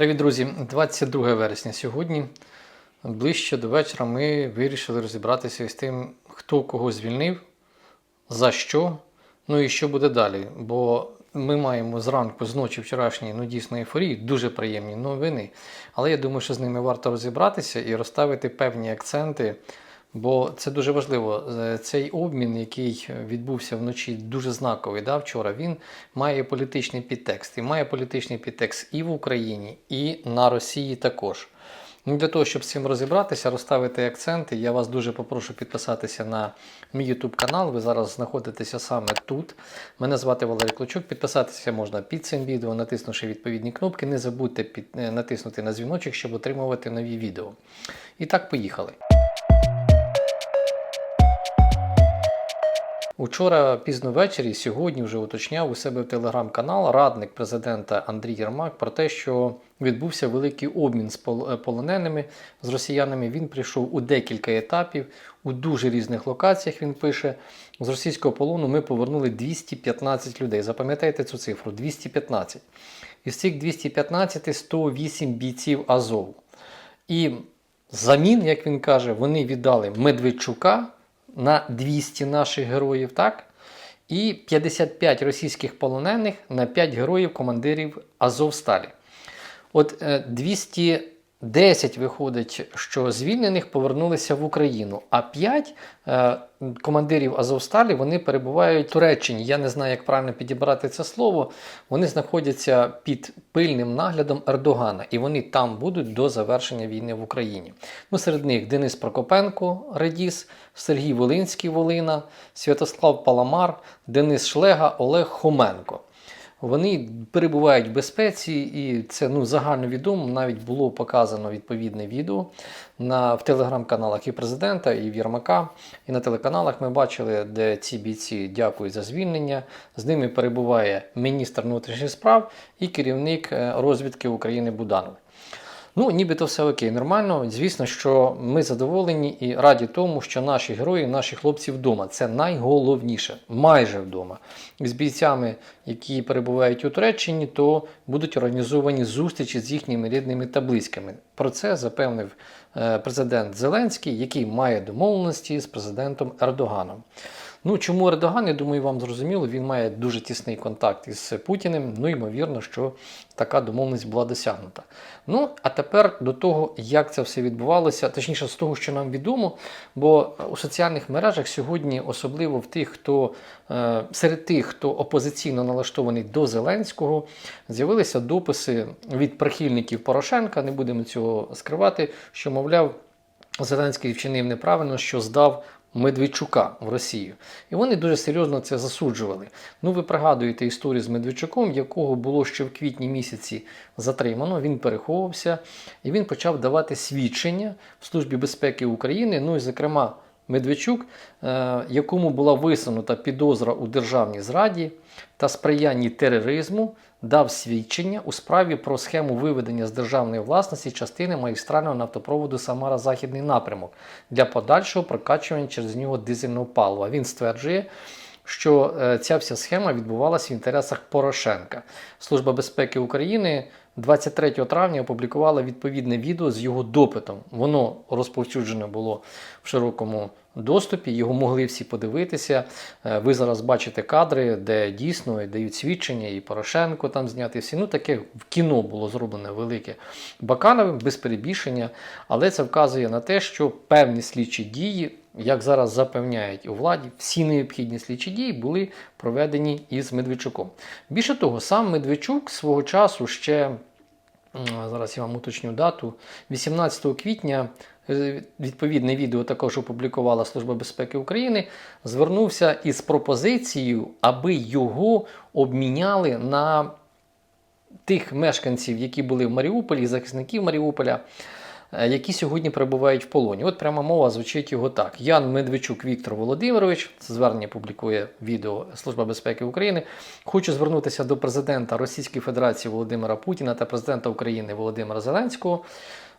Привіт, друзі! 22 вересня. Сьогодні, ближче до вечора, ми вирішили розібратися із тим, хто кого звільнив, за що, ну і що буде далі. Бо ми маємо зранку, з ночі вчорашньої, ну дійсно ейфорії, дуже приємні новини. Але я думаю, що з ними варто розібратися і розставити певні акценти. Бо це дуже важливо. Е, Цей обмін, який відбувся вночі, дуже знаковий да, вчора, він має політичний підтекст. І має політичний підтекст і в Україні, і на Росії також. Ну, Для того, щоб з цим розібратися, розставити акценти, я вас дуже попрошу підписатися на мій YouTube канал. Ви зараз знаходитеся саме тут. Мене звати Валерій Клочук. Підписатися можна під цим відео, натиснувши відповідні кнопки. Не забудьте під, е, натиснути на дзвіночок, щоб отримувати нові відео. І так, поїхали. Учора пізно ввечері, сьогодні вже уточняв у себе в телеграм-канал радник президента Андрій Єрмак про те, що відбувся великий обмін з е, полоненими з росіянами. Він прийшов у декілька етапів, у дуже різних локаціях. Він пише: з російського полону ми повернули 215 людей. Запам'ятайте цю цифру: 215. Із цих 215 108 бійців Азов. І замін, як він каже, вони віддали Медведчука на 200 наших героїв, так? І 55 російських полонених на 5 героїв командирів Азовсталі. От е, 200 10 виходить, що звільнених повернулися в Україну, а 5 е, командирів Азовсталі вони перебувають в Туреччині. Я не знаю, як правильно підібрати це слово. Вони знаходяться під пильним наглядом Ердогана, і вони там будуть до завершення війни в Україні. Ну, Серед них Денис Прокопенко, Редіс, Сергій Волинський Волина, Святослав Паламар, Денис Шлега, Олег Хоменко. Вони перебувають в безпеці, і це ну, загальновідомо. Навіть було показано відповідне відео на, в телеграм-каналах і президента, і в Єрмака. І на телеканалах ми бачили, де ці бійці дякують за звільнення. З ними перебуває міністр внутрішніх справ і керівник е, розвідки України Буданов. Ну, нібито все окей, нормально. Звісно, що ми задоволені і раді тому, що наші герої, наші хлопці вдома. Це найголовніше, майже вдома. З бійцями, які перебувають у Туреччині, то будуть організовані зустрічі з їхніми рідними та близькими. Про це запевнив е, президент Зеленський, який має домовленості з президентом Ердоганом. Ну, чому Ердоган, я думаю, вам зрозуміло, він має дуже тісний контакт із Путіним. Ну, ймовірно, що така домовленість була досягнута. Ну, а тепер до того, як це все відбувалося, точніше, з того, що нам відомо, бо у соціальних мережах сьогодні, особливо в тих, хто е, серед тих, хто опозиційно налаштований до Зеленського, з'явилися дописи від прихильників Порошенка, не будемо цього скривати, що, мовляв, Зеленський вчинив неправильно, що здав Медведчука в Росію. І вони дуже серйозно це засуджували. Ну, ви пригадуєте історію з Медведчуком, якого було ще в квітні місяці затримано. Він переховувався і він почав давати свідчення в Службі безпеки України. Ну і, зокрема, Медведчук, е, якому була висунута підозра у державній зраді та сприянні тероризму, дав свідчення у справі про схему виведення з державної власності частини магістрального нафтопроводу Самара Західний напрямок для подальшого прокачування через нього дизельного палива. Він стверджує, що е, ця вся схема відбувалася в інтересах Порошенка. Служба безпеки України 23 травня опублікувала відповідне відео з його допитом. Воно розповсюджене було в широкому доступі, його могли всі подивитися. Е, Ви зараз бачите кадри, де дійсно дають свідчення, і Порошенко там зняти всі. Ну, таке в кіно було зроблене велике Бакановим, без перебільшення, але це вказує на те, що певні слідчі дії. Як зараз запевняють у владі, всі необхідні слідчі дії були проведені із Медведчуком. Більше того, сам Медведчук свого часу ще зараз я вам уточню дату, 18 квітня. е, Відповідне відео також опублікувала Служба безпеки України. Звернувся із пропозицією, аби його обміняли на тих мешканців, які були в Маріуполі, захисників Маріуполя, які сьогодні перебувають в полоні. От пряма мова звучить його так: Ян Медведчук Віктор Володимирович, це звернення публікує відео Служба безпеки України. Хочу звернутися до президента Російської Федерації Володимира Путіна та президента України Володимира Зеленського.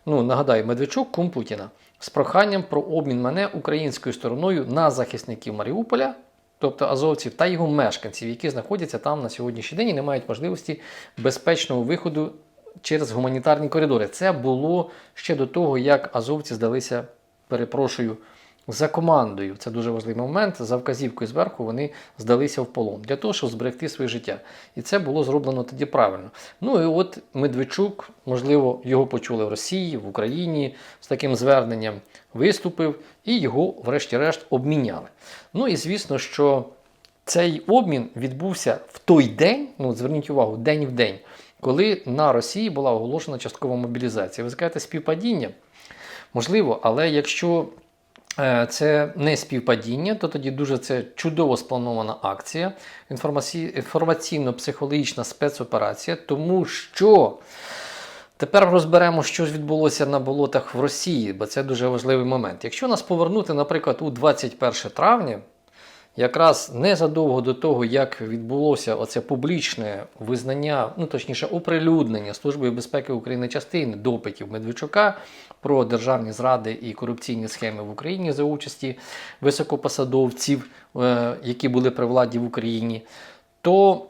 Ну, нагадаю, Медведчук кум Путіна з проханням про обмін мене українською стороною на захисників Маріуполя. Тобто азовців та його мешканців, які знаходяться там на сьогоднішній день і не мають можливості безпечного виходу через гуманітарні коридори. Це було ще до того, як азовці здалися, перепрошую, за командою. Це дуже важливий момент. За вказівкою зверху вони здалися в полон для того, щоб зберегти своє життя. І це було зроблено тоді правильно. Ну і от Медведчук, можливо, його почули в Росії, в Україні з таким зверненням виступив, і його, врешті-решт, обміняли. Ну і звісно, що цей обмін відбувся в той день, ну зверніть увагу, день в день, коли на Росії була оголошена часткова мобілізація. Ви скажете співпадіння? Можливо, але якщо е, це не співпадіння, то тоді дуже це чудово спланована акція, інформаційно-психологічна спецоперація, тому що. Тепер розберемо, що ж відбулося на болотах в Росії, бо це дуже важливий момент. Якщо нас повернути, наприклад, у 21 травня, якраз незадовго до того, як відбулося оце публічне визнання, ну точніше, оприлюднення Службою безпеки України частини допитів Медведчука про державні зради і корупційні схеми в Україні за участі високопосадовців, е, які були при владі в Україні, то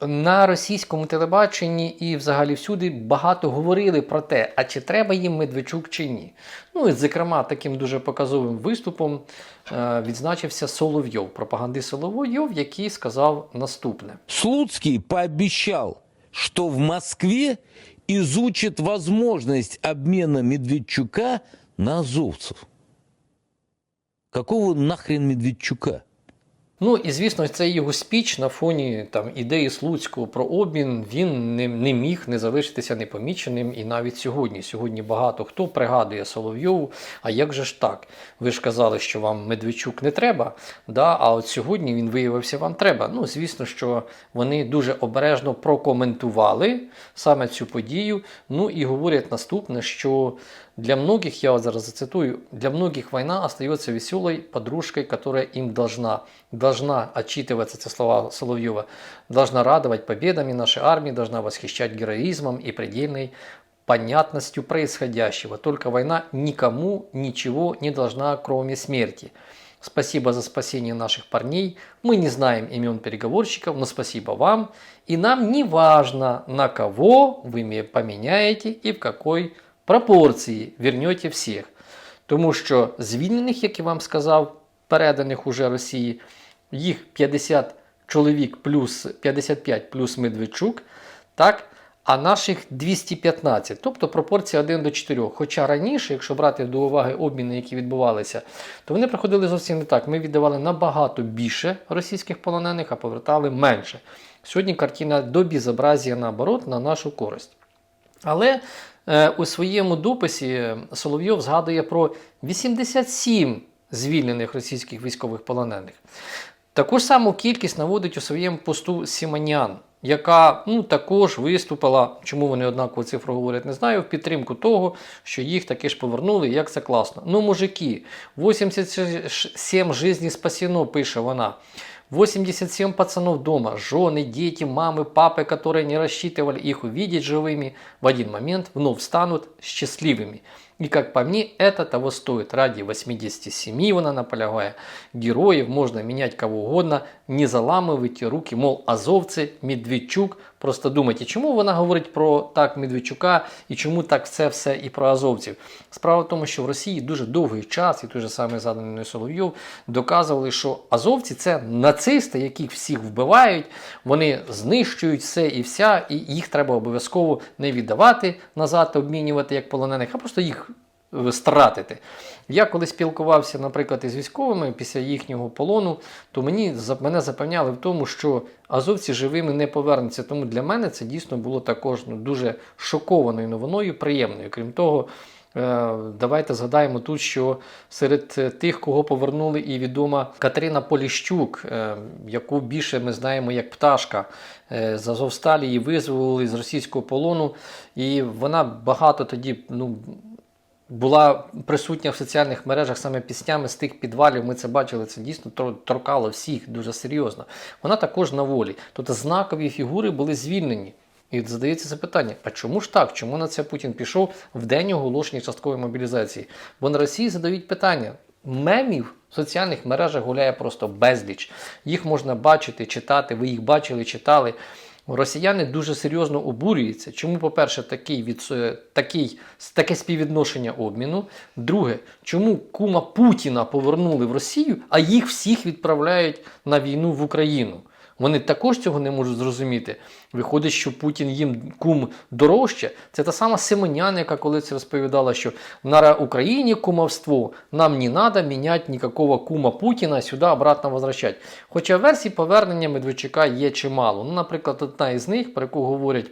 на російському телебаченні і взагалі всюди багато говорили про те, а чи треба їм Медведчук чи ні. Ну і зокрема, таким дуже показовим виступом е, відзначився Соловйов, пропагандист Соловйов, який сказав наступне. Слуцкий пообещал, что в Москве изучит возможность обмена Медведчука на азовцев. Какого нахрен Медведчука? Ну і звісно, цей його спіч на фоні там ідеї Слуцького про обмін він не, не міг не залишитися непоміченим. І навіть сьогодні. Сьогодні багато хто пригадує Соловйову. А як же ж так? Ви ж казали, що вам Медведчук не треба. Да? А от сьогодні він виявився вам треба. Ну, звісно, що вони дуже обережно прокоментували саме цю подію. Ну і говорять наступне, що для многих, я вот зараз зацитую, для многих война остается веселой подружкой, которая им должна, должна отчитываться, это слова Соловьева, должна радовать победами нашей армии, должна восхищать героизмом и предельной понятностью происходящего. Только война никому ничего не должна, кроме смерти. Спасибо за спасение наших парней. Мы не знаем имен переговорщиков, но спасибо вам. И нам не важно, на кого вы ме- поменяете и в какой пропорції вернете всіх. Тому що звільнених, як я вам сказав, переданих уже Росії, їх 50 чоловік плюс 55 плюс Медведчук, так? а наших 215, тобто пропорція 1 до 4. Хоча раніше, якщо брати до уваги обміни, які відбувалися, то вони проходили зовсім не так. Ми віддавали набагато більше російських полонених, а повертали менше. Сьогодні картина до безобразія наоборот на нашу користь. Але е, у своєму дописі Соловйов згадує про 87 звільнених російських військових полонених. Таку ж саму кількість наводить у своєму посту Сіманян, яка ну, також виступила, чому вони однакову цифру говорять, не знаю, в підтримку того, що їх таки ж повернули, як це класно. Ну, мужики, 87 жизней спасено, пише вона. 87 пацанов дома, жены, дети, мамы, папы, которые не рассчитывали их увидеть живыми, в один момент вновь станут счастливыми. И как по мне, это того стоит. Ради 87, вона наполягає, героїв можна міняти кого угодно, не заламуйте руки, мол, азовці, Медведчук. Просто думайте, чому вона говорить про так Медведчука і чому так це все і про азовців. Справа в тому, що в Росії дуже довгий час, і той же самий заданий Соловйов, доказували, що азовці це нацисти, яких всіх вбивають, вони знищують все і вся, і їх треба обов'язково не віддавати назад, обмінювати як полонених, а просто їх стратити. Я коли спілкувався, наприклад, із військовими після їхнього полону, то мені мене запевняли в тому, що азовці живими не повернуться. Тому для мене це дійсно було також ну, дуже шокованою новиною, приємною. Крім того, е, давайте згадаємо тут, що серед е, тих, кого повернули, і відома Катерина Поліщук, е, яку більше ми знаємо як пташка. З Азовсталі її визволили з російського полону, і вона багато тоді ну, була присутня в соціальних мережах саме піснями з тих підвалів. Ми це бачили, це дійсно торкало всіх дуже серйозно. Вона також на волі. Тобто знакові фігури були звільнені. І задається запитання: а чому ж так? Чому на це Путін пішов в день оголошення часткової мобілізації? Бо на Росії задають питання. Мемів в соціальних мережах гуляє просто безліч. Їх можна бачити, читати. Ви їх бачили, читали. Росіяни дуже серйозно обурюються. Чому, по-перше, такий від, е, такий, таке співвідношення обміну? Друге, чому кума Путіна повернули в Росію, а їх всіх відправляють на війну в Україну? Вони також цього не можуть зрозуміти. Виходить, що Путін їм кум дорожче. Це та сама Симонян, яка колись розповідала, що на Україні кумовство, нам не треба міняти ніякого кума Путіна сюди обратно возвращати. Хоча версій повернення Медведчука є чимало. Ну, наприклад, одна із них, про яку говорять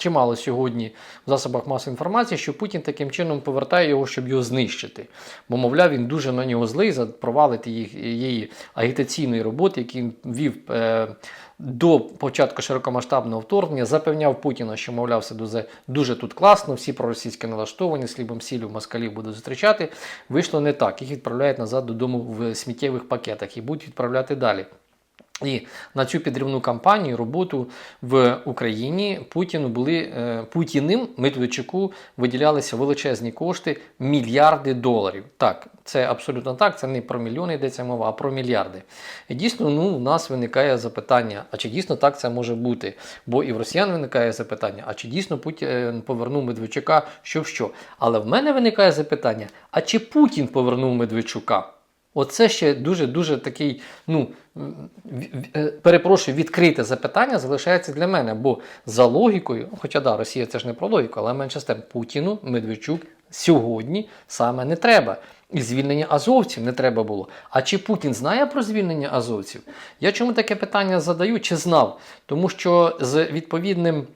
чимало сьогодні в засобах масової інформації, що Путін таким чином повертає його, щоб його знищити. Бо, мовляв, він дуже на нього злий за провалити їх, її агітаційної роботи, які він вів е, до початку широкомасштабного вторгнення, запевняв Путіна, що, мовляв, все дуже, дуже тут класно, всі проросійські налаштовані, слібом сілю москалів будуть зустрічати. Вийшло не так. Їх відправляють назад додому в сміттєвих пакетах і будуть відправляти далі. І на цю підривну кампанію роботу в Україні Путіну були е, Путіним Медведчуку виділялися величезні кошти, мільярди доларів. Так, це абсолютно так. Це не про мільйони йдеться мова, а про мільярди. І дійсно, ну у нас виникає запитання: а чи дійсно так це може бути? Бо і в росіян виникає запитання: а чи дійсно Путін повернув Медведчука? Що в що? Але в мене виникає запитання: а чи Путін повернув Медведчука? Оце ще дуже-дуже такий, ну е, перепрошую, відкрите запитання залишається для мене. Бо за логікою, хоча да, Росія це ж не про логіку, але менше з тим Путіну Медведчук сьогодні саме не треба. І звільнення азовців не треба було. А чи Путін знає про звільнення азовців? Я чому таке питання задаю? Чи знав? Тому що з відповідним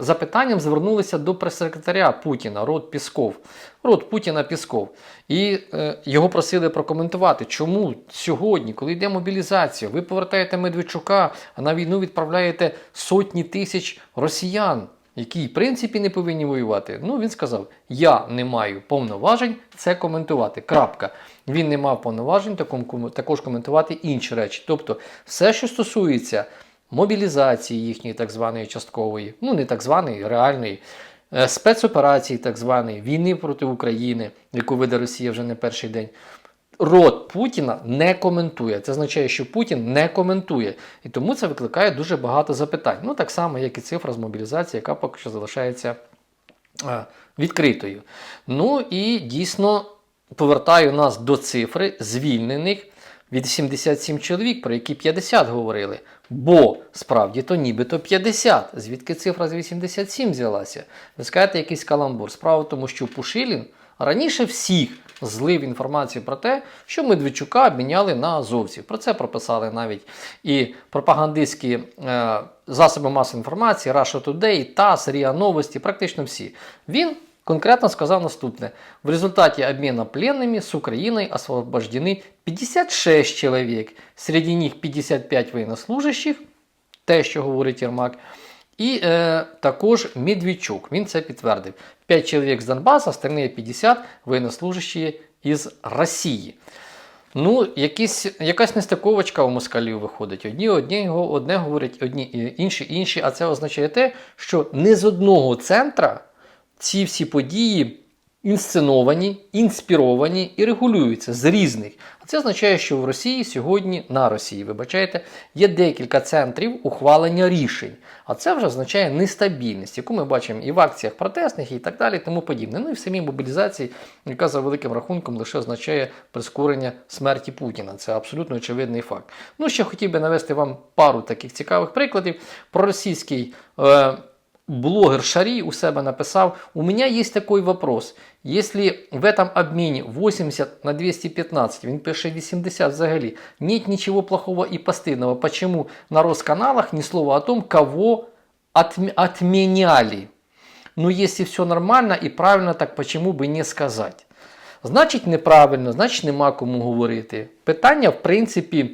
запитанням звернулися до прес-секретаря Путіна, Рот Пісков. Рот Путіна Пісков. І е, його просили прокоментувати, чому сьогодні, коли йде мобілізація, ви повертаєте Медведчука, а на війну відправляєте сотні тисяч росіян. Які, в принципі, не повинні воювати. Ну, він сказав: я не маю повноважень це коментувати. Крапка. Він не мав повноважень також коментувати інші речі. Тобто, все, що стосується мобілізації їхньої так званої часткової, ну не так званої, реальної, е, спецоперації так званої, війни проти України, яку веде Росія вже не перший день. Рот Путіна не коментує. Це означає, що Путін не коментує. І тому це викликає дуже багато запитань. Ну, так само, як і цифра з мобілізації, яка поки що залишається е, відкритою. Ну і дійсно повертаю нас до цифри звільнених від 77 чоловік, про які 50 говорили. Бо справді то нібито 50. Звідки цифра з 87 взялася? Ви скажете якийсь каламбур. Справа в тому, що Пушилін раніше всіх злив інформацію про те, що Медведчука обміняли на азовців. Про це прописали навіть і пропагандистські е, засоби масової інформації, Russia Today, ТАСС, РІА Новості, практично всі. Він конкретно сказав наступне: в результаті обмена пленными с Украиной освобождены 56 чоловік, серед них 55 военнослужащих, те, що говорить Єрмак. І е, також Медведчук, він це підтвердив. 5 чоловік з Донбасу, остальні 50 военнослужащі із Росії. Ну, якісь, якась нестиковочка у москалів виходить. Одні одні, одне говорять, одні інші інші. А це означає те, що не з одного центра ці всі події інсценовані, інспіровані і регулюються з різних. А це означає, що в Росії сьогодні, на Росії, вибачайте, є декілька центрів ухвалення рішень. А це вже означає нестабільність, яку ми бачимо і в акціях протестних, і так далі, і тому подібне. Ну і в самій мобілізації, яка за великим рахунком лише означає прискорення смерті Путіна. Це абсолютно очевидний факт. Ну, ще хотів би навести вам пару таких цікавих прикладів. Про російський. Е, блогер Шари у себя написал, у меня есть такой вопрос. Если в этом обмене 80 на 215, він пише 80 взагалі, нет ничего плохого и постыдного, почему на Росканалах ни слова о том, кого отм- отменяли? Ну, если все нормально и правильно, так почему бы не сказать? Значить, неправильно, значить, нема кому говорити. Питання, в принципі, Е,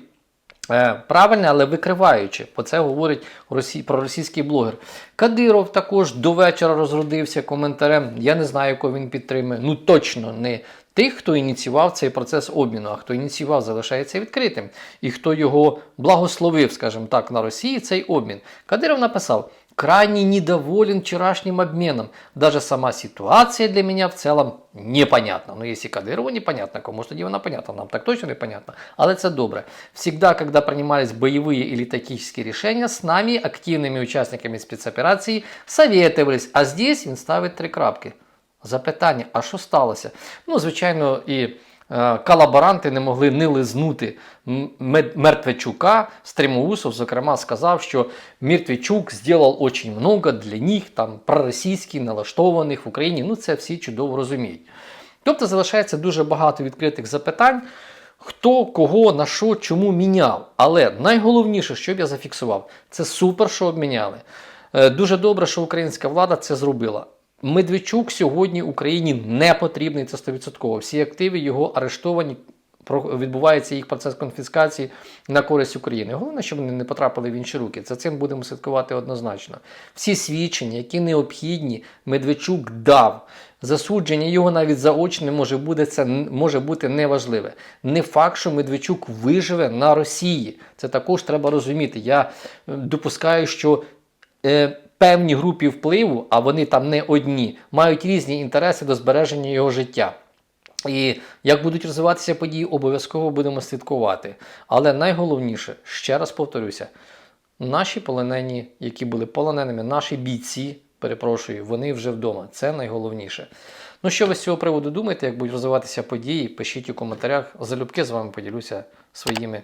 Правильне, але викриваючи, бо це говорить росі... про російський блогер. Кадиров також до вечора розродився коментарем. Я не знаю, кого він підтримує. Ну точно не тих, хто ініціював цей процес обміну, а хто ініціював, залишається відкритим. І хто його благословив, скажімо так, на Росії цей обмін. Кадиров написав: крайне недоволен вчерашним обменом. Даже сама ситуация для меня в целом непонятна. Ну, если Кадырову непонятно, кому ж тоді вона понятна, нам так точно непонятно. Але це добре. Всегда, когда принимались боевые или тактические решения, с нами, активными участниками спецоперации, советовались. А здесь він ставить три крапки. Запитання, а що сталося? Ну, звичайно, і е, колаборанти не могли не лизнути Мертвечука. Стримоусов, зокрема, сказав, що Мертвечук зробив дуже много для них, там, проросійських, налаштованих в Україні. Ну, це всі чудово розуміють. Тобто залишається дуже багато відкритих запитань, хто кого на що, чому міняв. Але найголовніше, що б я зафіксував, це супер, що обміняли. Е, Дуже добре, що українська влада це зробила. Медведчук сьогодні Україні не потрібний, це 100%. Всі активи його арештовані. Відбувається їх процес конфіскації на користь України. Головне, щоб вони не потрапили в інші руки. За цим будемо слідкувати однозначно. Всі свідчення, які необхідні, Медведчук дав. Засудження його навіть заочне може бути, це може бути неважливе. Не факт, що Медведчук виживе на Росії. Це також треба розуміти. Я е, допускаю, що е, певні групи впливу, а вони там не одні, мають різні інтереси до збереження його життя. І як будуть розвиватися події, обов'язково будемо слідкувати. Але найголовніше, ще раз повторюся, наші полонені, які були полоненими, наші бійці, перепрошую, вони вже вдома. Це найголовніше. Ну що ви з цього приводу думаєте, як будуть розвиватися події? Пишіть у коментарях. Залюбки з вами поділюся своїми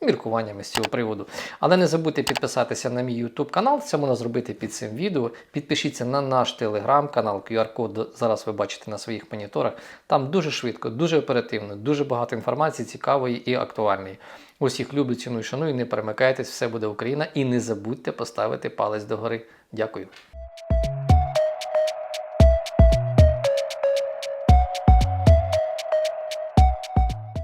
міркуваннями з цього приводу. Але не забудьте підписатися на мій YouTube канал. Це можна зробити під цим відео. Підпишіться на наш телеграм-канал. QR-код зараз ви бачите на своїх моніторах. Там дуже швидко, дуже оперативно, дуже багато інформації цікавої і актуальної. Усіх люблю, ціную, шаную. Не перемикайтесь, все буде Україна. І не забудьте поставити палець догори. Дякую.